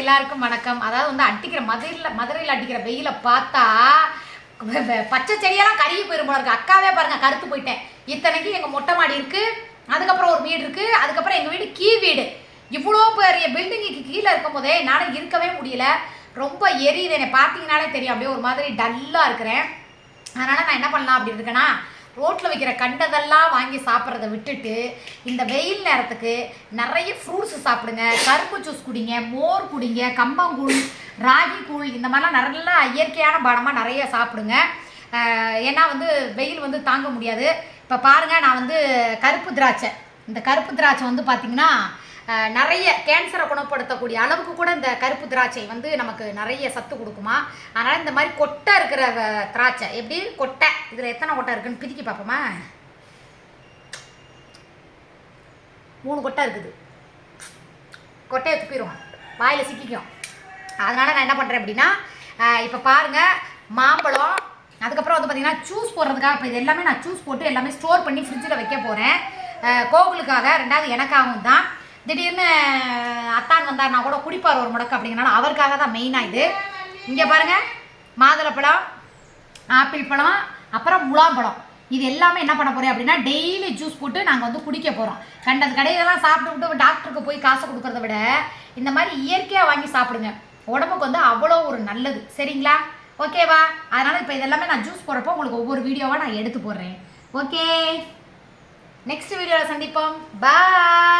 எல்லாருக்கும் வணக்கம். அதாவது வந்து அடிக்கிற மதுரையில் மதுரையில் அடிக்கிற வெயில பார்த்தா பச்சை செடியெல்லாம் கருகி போயிடும் போல இருக்கு. அக்காவே பாருங்க கருத்து போயிட்டேன். இத்தனைக்கு எங்கள் மொட்டை மாடி இருக்கு அதுக்கப்புறம் ஒரு வீடு இருக்கு அதுக்கப்புறம் எங்கள் வீடு கீ வீடு. இவ்வளோ பெரிய பில்டிங்குக்கு கீழே இருக்கும் போதே என்னால் இருக்கவே முடியல. ரொம்ப எரியுது. என்னை பார்த்தீங்கனாலே தெரியும். அப்படியே ஒரு மாதிரி டல்லாக இருக்கிறேன். அதனால் நான் என்ன பண்ணலாம் அப்படி இருக்கேன்னா ரோட்டில் வைக்கிற கண்டதெல்லாம் வாங்கி சாப்பிட்றத விட்டுட்டு இந்த வெயில் நேரத்துக்கு நிறைய ஃப்ரூட்ஸ் சாப்பிடுங்க. கரும்பு ஜூஸ் குடிங்க மோர் குடிங்க கம்பங்கூழ் ராகி கூழ் இந்த மாதிரிலாம் நல்லா இயற்கையான பானமாக நிறைய சாப்பிடுங்க. ஏன்னா வந்து வெயில் வந்து தாங்க முடியாது. இப்போ பாருங்கள் நான் வந்து கருப்பு திராட்சை. இந்த கருப்பு திராட்சை வந்து பார்த்திங்கன்னா நிறைய கேன்சரை குணப்படுத்தக்கூடிய அளவுக்கு கூட இந்த கருப்பு திராட்சை வந்து நமக்கு நிறைய சத்து கொடுக்குமா? அதனால் இந்த மாதிரி கொட்டை இருக்கிற திராட்சை. எப்படி? கொட்டை. இதில் எத்தனை கொட்டை இருக்குன்னு பிரிக்கி பார்ப்போமா? மூணு கொட்டை இருக்குது. கொட்டையை துப்பிடுவோம் வாயில் சிக்கிக்கும். அதனால் நான் என்ன பண்ணுறேன் அப்படின்னா இப்போ பாருங்கள் மாம்பழம் அதுக்கப்புறம் வந்து பார்த்தீங்கன்னா ஜூஸ் போடுறதுக்காக இப்போ இது எல்லாமே நான் ஜூஸ் போட்டு எல்லாமே ஸ்டோர் பண்ணி ஃப்ரிட்ஜில் வைக்க போகிறேன் கோகுலுக்காக ரெண்டாவது எனக்காகவும் தான். திடீர்னு அத்தான் வந்தார்னா கூட குடிப்பார் ஒரு முடக்கு அப்படிங்கிறனால அவருக்காக தான் மெயினாக இது. இங்கே பாருங்கள் மாதுளப்பழம் ஆப்பிள் பழம் அப்புறம் முலாம்பழம் இது எல்லாமே என்ன பண்ண போகிறேன் அப்படின்னா டெய்லி ஜூஸ் போட்டு நாங்கள் வந்து குடிக்க போகிறோம் கண்டது கடையிலலாம் சாப்பிட்டு விட்டு டாக்டருக்கு போய் காசு கொடுக்குறத விட இந்த மாதிரி இயற்கையாக வாங்கி சாப்பிடுங்க. உடம்புக்கு வந்து அவ்வளோ ஒரு நல்லது. சரிங்களா? ஓகேவா அதனால் இப்போ இதெல்லாமே நான் ஜூஸ் போடுறப்போ உங்களுக்கு ஒவ்வொரு வீடியோவாக நான் எடுத்து போடுறேன். ஓகே நெக்ஸ்ட் வீடியோவில் சந்திப்போம். பாய்